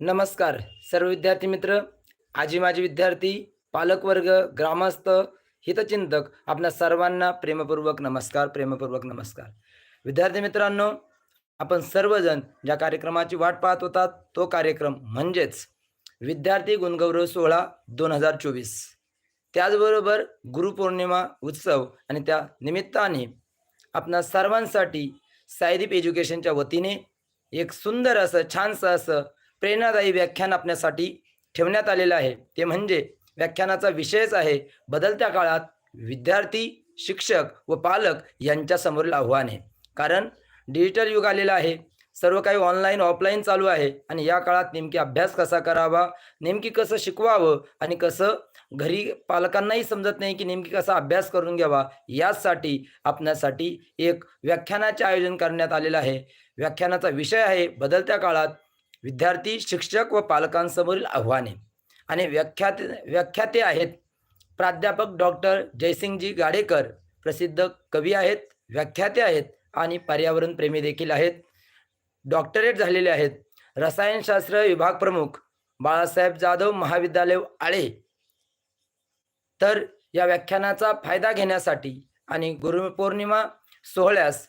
नमस्कार सर्व विद्यार्थी मित्र आजी माजी विद्यार्थी पालकवर्ग ग्रामस्थ हितचिंतक आपल्या सर्वांना प्रेमपूर्वक नमस्कार प्रेमपूर्वक नमस्कार. विद्यार्थी मित्रांनो आपण सर्वजण ज्या कार्यक्रमाची वाट पाहत होतात तो कार्यक्रम म्हणजेच विद्यार्थी गुणगौरव सोहळा दोन हजार चोवीस. त्याचबरोबर गुरुपौर्णिमा उत्सव आणि त्या निमित्ताने आपणा सर्वांसाठी सायदीप एज्युकेशनच्या वतीने एक सुंदर असं छानसं असं प्रेरणादायी व्याख्यान आपल्यासाठी ठेवण्यात आलेलं आहे. ते म्हणजे व्याख्यानाचा विषयच आहे बदलत्या काळात विद्यार्थी शिक्षक व पालक यांच्यासमोरील आव्हान आहे. कारण डिजिटल युग आलेलं आहे सर्व काही ऑनलाईन ऑफलाईन चालू आहे आणि या काळात नेमकी अभ्यास कसा करावा नेमकी कसं शिकवावं आणि कसं घरी पालकांनाही समजत नाही की नेमकी कसा अभ्यास करून घ्यावा यासाठी आपणासाठी एक व्याख्यानाचे आयोजन करण्यात आलेलं आहे. व्याख्यानाचा विषय आहे बदलत्या काळात विद्यार्थी शिक्षक व पालकांसमोरील आव्हाने आणि व्याख्यात व्याख्याते आहेत. प्राध्यापक डॉक्टर जयसिंगजी गाडेकर प्रसिद्ध कवी आहेत व्याख्याते आहेत आणि पर्यावरण प्रेमी देखील आहेत. डॉक्टरेट झालेले आहेत. रसायनशास्त्र विभाग प्रमुख बाळासाहेब जाधव महाविद्यालय आळे. तर या व्याख्यानाचा फायदा घेण्यासाठी आणि गुरुपौर्णिमा सोहळ्यास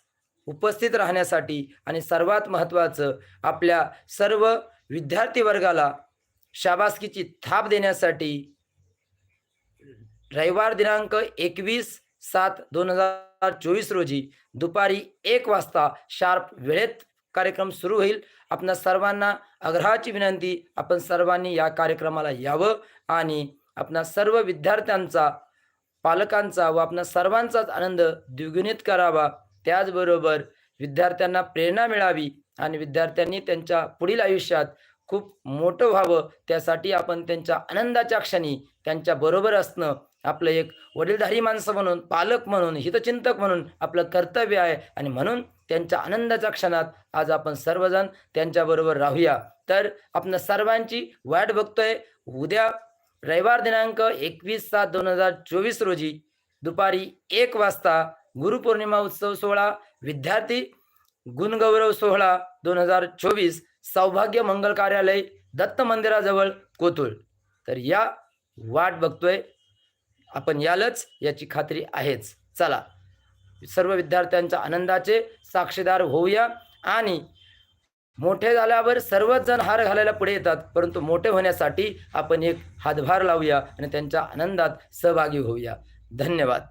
उपस्थित राहण्यासाठी आणि सर्वात महत्त्वाचं आपल्या सर्व विद्यार्थी वर्गाला शाबासकीची थाप देण्यासाठी रविवार दिनांक एकवीस सात दोन हजार चोवीस रोजी दुपारी एक वाजता शार्प वेळेत कार्यक्रम सुरू होईल. आपणा सर्वांना आग्रहाची विनंती आपण सर्वांनी या कार्यक्रमाला यावं आणि आपणा सर्व विद्यार्थ्यांचा पालकांचा व आपणा सर्वांचाच आनंद द्विगुणित करावा. त्याचबरोबर विद्यार्थ्यांना प्रेरणा मिळावी आणि विद्यार्थ्यांनी त्यांच्या पुढील आयुष्यात खूप मोठं व्हावं त्यासाठी आपण त्यांच्या आनंदाच्या क्षणी त्यांच्या बरोबर असणं आपलं एक वडीलधारी माणसं म्हणून पालक म्हणून हितचिंतक म्हणून आपलं कर्तव्य आहे. आणि म्हणून त्यांच्या आनंदाच्या क्षणात आज आपण सर्वजण त्यांच्याबरोबर राहूया. तर आपण सर्वांची वाट बघतोय. उद्या रविवार दिनांक एकवीस सात दोन हजार चोवीस रोजी दुपारी एक वाजता गुरुपौर्णिमा उत्सव सोहळा विद्यार्थी गुणगौरव सोहळा दोन हजार चोवीस सौभाग्य मंगल कार्यालय दत्त मंदिराजवळ कोथुळ तर या वाट बघतोय. आपण यालच याची खात्री आहेच. चला सर्व विद्यार्थ्यांच्या आनंदाचे साक्षीदार होऊया आणि मोठे झाल्यावर सर्वच जण हार घालायला पुढे येतात परंतु मोठे होण्यासाठी आपण एक हातभार लावूया आणि त्यांच्या आनंदात सहभागी होऊया. धन्यवाद.